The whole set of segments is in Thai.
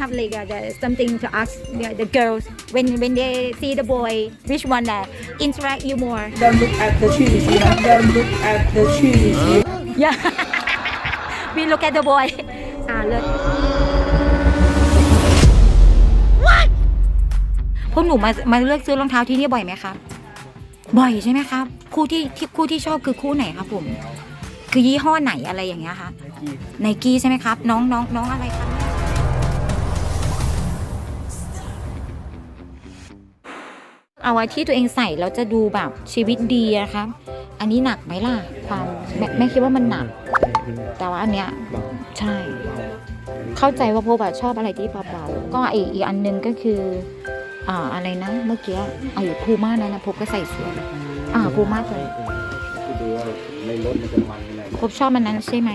have like uh, the, something to ask the, the girls when when they see the boy which one that interact you more Don't look at the cheese. You know? Don't look at the cheese. yeah we look at the boy อ่าเลิศพวกหนูมามาเลือกซื้อรองเท้าที่นี่บ่อยไหมครับ บ่อยใช่ไหมครับ คู่ที่ที่คู่ที่ชอบคือคู่ไหนครับผม คือยี่ห้อไหนอะไรอย่างเงี้ยคะไนกี้ใช่ไหมครับ น้องน้องน้องอะไรครับ เอาไว้ที่ตัวเองใส่แล้วจะดูแบบชีวิตดีอะครับอันนี้หนักไหมล่ะความแม่แม่คิดว่ามันหนัก แต่ว่าอันเนี้ยใช่ เข้าใจว่าโพบอะชอบอะไรที่เบาๆก็อีกอีกอันหนึงก็คืออ่าอะไรนะเมื่อกี้ไอ้พูม่านั่นนะพบก็ใส่สวยอ่าพูม่าตัวคือดูว่าในรถมันจะมันยังไงพบชอบมันนั้นใช่ไหม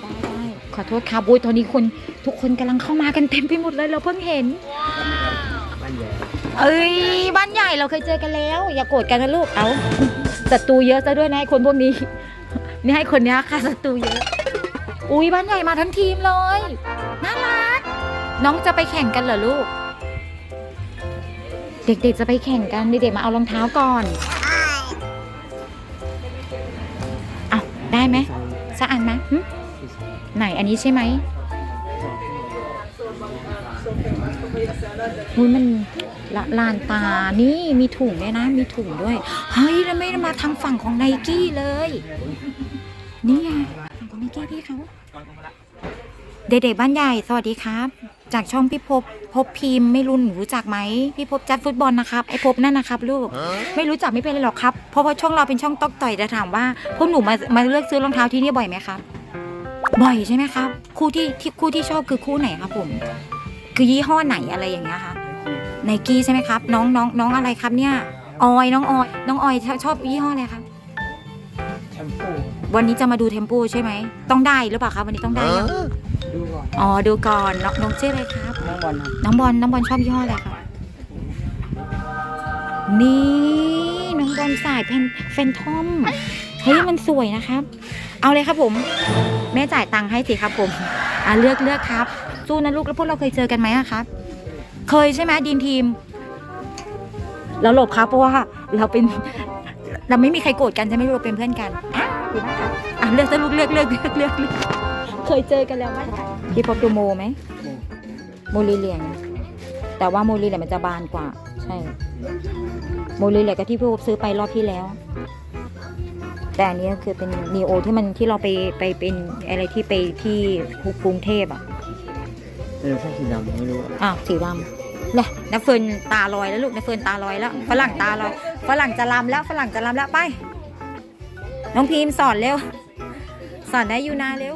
ได้ได้ขอโทษครับบุ้ยตอนนี้คนทุกคนกำลังเข้ามากันเต็มไปหมดเลยเราเพิ่งเห็นบ้านใหญ่ เอ้ยบ้านใหญ่เราเคยเจอกันแล้ว อย่าโกรธกันนะลูกเอาศัตรูเยอะซะด้วยนะไอ้คนพวกนี้ นี่ให้คนเนี้ยค่ะศัตรูเยอะ อุ้ยบ้านใหญ่มาทั้งทีมเลยน่ารักน้องจะไปแข่งกันเหรอลูก เด็กๆจะไปแข่งกันเด็กๆมาเอารองเท้าก่อนเอาได้ไหมสักอันไหมหึไหนอันนี้ใช่ไหมอุ้ยมัน ละลานตา นี่มีถุงด้วยนะ มีถุงด้วย เฮ้ย แล้วไม่มาทางฝั่งของไนกี้เลย นี่ไงฝั่งของไนกี้พี่เขาเด็กๆบ้านใหญ่ สวัสดีครับ จากช่องพี่พบพบพิมพ์ไม่รู้หนูรู้จักไหมพี่พบจัดฟุตบอลนะครับไอพบนั่นนะครับลูกไม่รู้จักไม่เป็นไรหรอกครับเพราะว่าช่องเราเป็นช่องต๊อกต่อยแต่ถามว่าพวกหนูมามาเลือกซื้อรองเท้าที่นี่บ่อยไหมครับ บ่อยใช่ไหมครับ คู่ที่ที่คู่ที่ชอบคือคู่ไหนครับผม คือยี่ห้อไหนอะไรอย่างเงี้ยคะ ไนกี้ใช่ไหมครับ น้องน้องน้องอะไรครับเนี่ย ออยน้องออย น้องออยชอบชอบยี่ห้ออะไรครับแชมพูวันนี้จะมาดูเทมโปใช่ไหม ต้องได้หรือเปล่าครับวันนี้ต้องได้ยังดูก่อนอ๋อดูก่อนน้องน้องชื่ออะไรครับ น้องบอลครับน้องบอลน้องบอลชอบยี่ห้ออะไรครับนี่น้องบอลสายแฟนแฟนทอมเฮ้ยมันสวยนะครับ เอาเลยครับผม แม่จ่ายตังค์ให้สิครับผม อ่าเลือกเลือกครับ สู้นะลูกแล้วพวกเราเคยเจอกันไหมอะครับ เคยใช่ไหมดีมทีม เราหลบครับเพราะว่าเราเป็น เราไม่มีใครโกรธกันใช่ไหมเราเป็นเพื่อนกันอะดีมากครับอะเลือกซะลูกเลือกเลือกเลือกเลือกเลือกเคยเจอกันแล้วไหมพี่พบดูโมไหมโมลีเหลียงแต่ว่าโมลีเหลียงมันจะบานกว่า ใช่โมลีเหลียงก็ที่พี่พบซื้อไปรอบที่แล้ว แต่อันนี้ก็คือเป็นนีโอที่มันที่เราไปไปเป็นอะไรที่ไปที่กรุงเทพอะ เออใช่สีดำไม่รู้อะอ้าวสีดำเนี่ยน้าเฟิร์นตาลอยแล้วลูกน้าเฟิร์นตาลอยแล้วฝรั่งตาลอยฝรั่งจะลำแล้วฝรั่งจะลำแล้วไป น้องพีมสอนเร็ว สอนได้อยู่นาเร็ว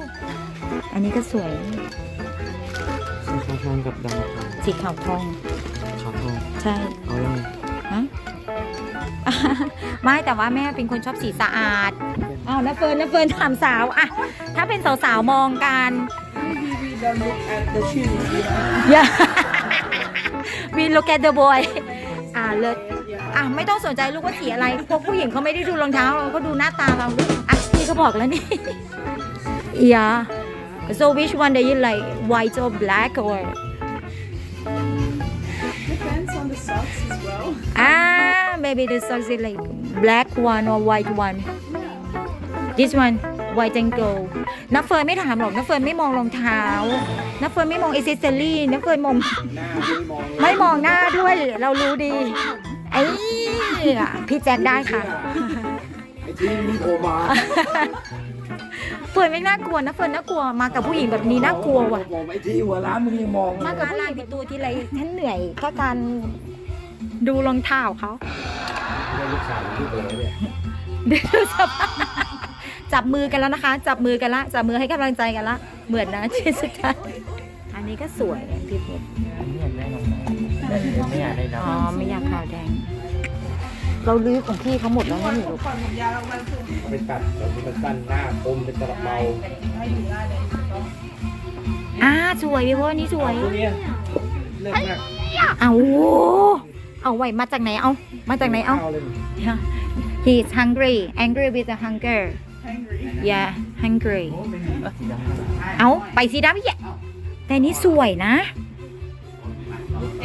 อันนี้ก็สวยสีขาวทองกับดำขาวสีขาวทองขาวทองใช่เอายังไงฮะไม่แต่ว่าแม่เป็นคนชอบสีสะอาดอ้าวน้าเฟิร์นน้าเฟิร์นถามสาวอะถ้าเป็นสาวๆมองกัน Don't look at the cheese. You know? อย่า we look at the boy อ่าเลิศอะไม่ต้องสนใจลูกว่าสีอะไรพวกผู้หญิงเขาไม่ได้ดูรองเท้าเราก็ดูหน้าตาเราลูกอะพี่ก็บอกแล้วนี่ yeah so which one do you like white or black or Depends on the socks as well. ah maybe the socks is like black one or white one this one white and gold นักเฟิร์นไม่ถามหรอกนักเฟิร์นไม่มองรองเท้านักเฟิร์นไม่มองอิเซสซอรี่นักเฟิร์นมองหน้าไม่มองเลยไม่มองหน้าด้วย เรารู้ดีไอ้พี่แจ็คได้ค่ะไอ้ที่มีโคมาเฟิร์นไม่น่ากลัวนะเฟิร์นน่ากลัวมากับผู้หญิงแบบนี้น่ากลัวว่ะมองไอ้ที่หัวร้านมึงยังมองมากับผู้หญิงไปตัวทีไรฉันเหนื่อยแค่การดูรองเท้าเขาลูกสาวที่เบอร์เนี่ยดูสภาพ จับมือกันแล้วนะคะ จับมือกันละ จับมือให้กำลังใจกันละ เหมือนนะที่สุดท้ายอันนี้ก็สวยพี่พบไม่อยากได้น้องไม่อยากได้ดอ๋อไม่อยากขาวแดง เราลื้อของพี่เขาหมดแล้วนะหนูก่อนผมยาวลงมาคือำไปตัดแล้วมันสั้นหน้าคมเป็นตะเบาให้อยู่หน้าเนี่ยอ่าสวยพี่พบอันนี้สวย ตัวเนี้ยเลิกมากเอาเอาไว้มาจากไหนเอา มาจากไหนเอาเลย he's hungry angry with the hunger Hungry. yeah hungry สีดำเอาไปสีดำอีกแต่อันนี้สวยนะ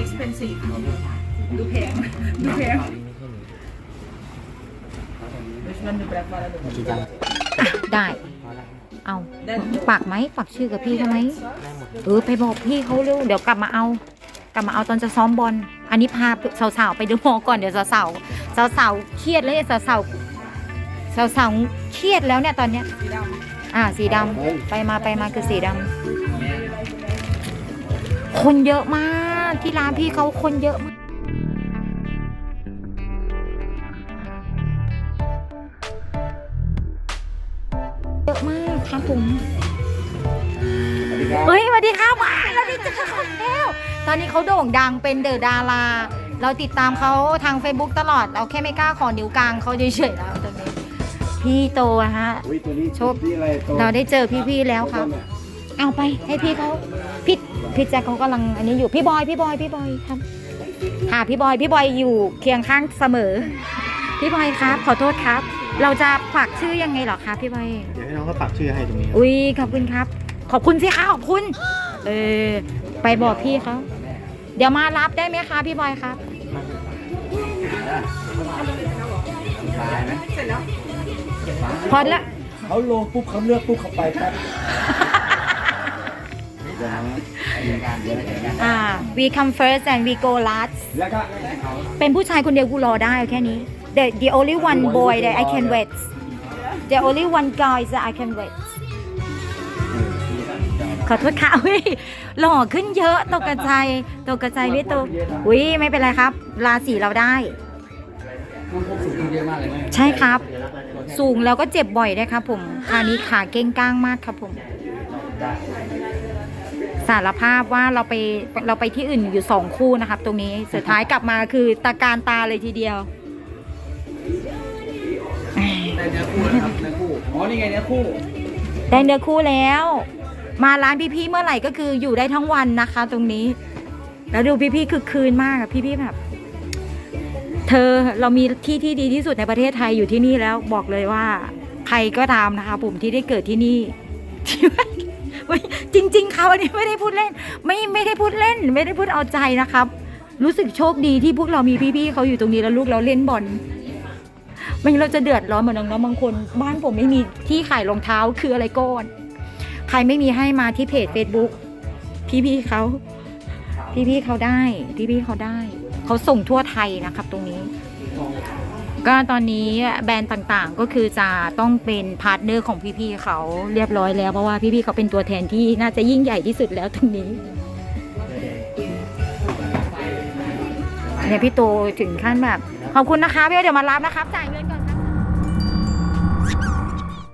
expensive ดูแพงดูแพง Which one the berapa lah tu? กี่จังอะได้พอละเอาปักไหมปักชื่อกับพี่เขาไหมเออไปบอกพี่เขาเร็วเดี๋ยวกลับมาเอา กลับมาเอาตอนจะซ้อมบอล อันนี้พาสาวๆไปดูหมอก่อนเดี๋ยวสาวๆสาวๆเครียดแล้วเนี่ยสาวๆ สาวๆเครียดแล้วเนี่ยตอนเนี้ยอ่าสีดำไปมาไปมาคือสีดำคนเยอะมากที่ร้านพี่เขาคนเยอะมากเยอะมากครับผมสวัสดีครับเฮ้ยสวัสดีครับว้าเราได้เจอเขาแล้วตอนนี้เขาโด่งดังเป็นเดอะดารา เราติดตามเขาทาง Facebook ตลอด เราแค่ไม่กล้าขอนิ้วกลางเขาเฉยๆแล้วตอนนี้ พี่โตนะฮะ อุ้ยตัวนี้โชค นี่อะไรตัวเราได้เจอพี่ๆแล้วครับ เอาไปให้พี่เขาพี่พี่แจ็คเขากำลังอันนี้อยู่พี่บอยพี่บอยพี่บอยครับค่ะพี่บอยพี่บอยอยู่เคียงข้างเสมอ พี่บอยครับ ขอโทษครับ เราจะปักชื่อยังไงเหรอคะพี่บอย เดี๋ยวให้น้องเขาปักชื่อให้ตรงนี้อุ้ยขอบคุณครับ ขอบคุณสิคะขอบคุณ เออ ไปบอกพี่เขาเดี๋ยวมารับได้ไหมคะพี่บอยครับ พอละเขาลงปุ๊บเขาเลือกปุ๊บเขาไปครับเดี๋ยวนะเดี๋ยวกันเดี๋ยวกันอ่า we come first and we go last แล้วก็เป็นผู้ชายคนเดียวกูรอได้แค่นี้ the the only one boy that I can wait the only one guy that I can wait ขอโทษค่ะอุ้ยหล่อขึ้นเยอะตกกระใจายตกกระใจายพี่ตูอุ้ยไม่เป็นไรครับ ราศีเราได้ ใช่ครับ สูงแล้วก็เจ็บบ่อยได้วยครับผมคราวนี้ขาเก้งก้างมากครับผม สารภาพว่าเราไปเราไปที่อื่นอยู่สองคู่นะครับ ตรงนี้สุดท้ายกลับมาคือตาการตาเลยทีเดียวได้เนื้อคู่นะครับเนื้อคู่อ๋อนี่ไงเนื้อคู่ ได้เนื้อคู่แล้ว มาร้านพี่ๆเมื่อไหร่ก็คืออยู่ได้ทั้งวันนะคะ ตรงนี้ แล้วดูพี่ๆคือคืนมากอะพี่ๆแบบ เธอเรามีที่ที่ดีที่สุดในประเทศไทยอยู่ที่นี่แล้วบอกเลยว่า ใครก็ตามนะคะผมที่ได้เกิดที่นี่จริง ๆเขาอันนี้ไม่ได้พูดเล่น ไม่ไม่ได้พูดเล่น ไม่ได้พูดเอาใจนะครับ รู้สึกโชคดีที่พวกเรามีพี่ๆเขาอยู่ตรงนี้แล้วลูกเราเล่นบอลไม่งั้นเราจะเดือดร้อนเหมือนน้องๆบางคน บ้านผมไม่มีที่ขายรองเท้าคืออะไรก่อน ใครไม่มีให้มาที่เพจ Facebook พี่ๆเขาพี่ๆเขาได้พี่ๆเขาได้ เขาส่งทั่วไทยนะครับตรงนี้ ก็ตอนนี้แบรนด์ต่างๆก็คือจะต้องเป็นพาร์ทเนอร์ของพี่ๆเขาเรียบร้อยแล้วเพราะว่าพี่ๆเขาเป็นตัวแทนที่น่าจะยิ่งใหญ่ที่สุดแล้วตรงนี้เนี่ยพี่โตถึงขั้นแบบขอบคุณนะคะพี่เดี๋ยวมารับนะครับจ่ายเงินก่อน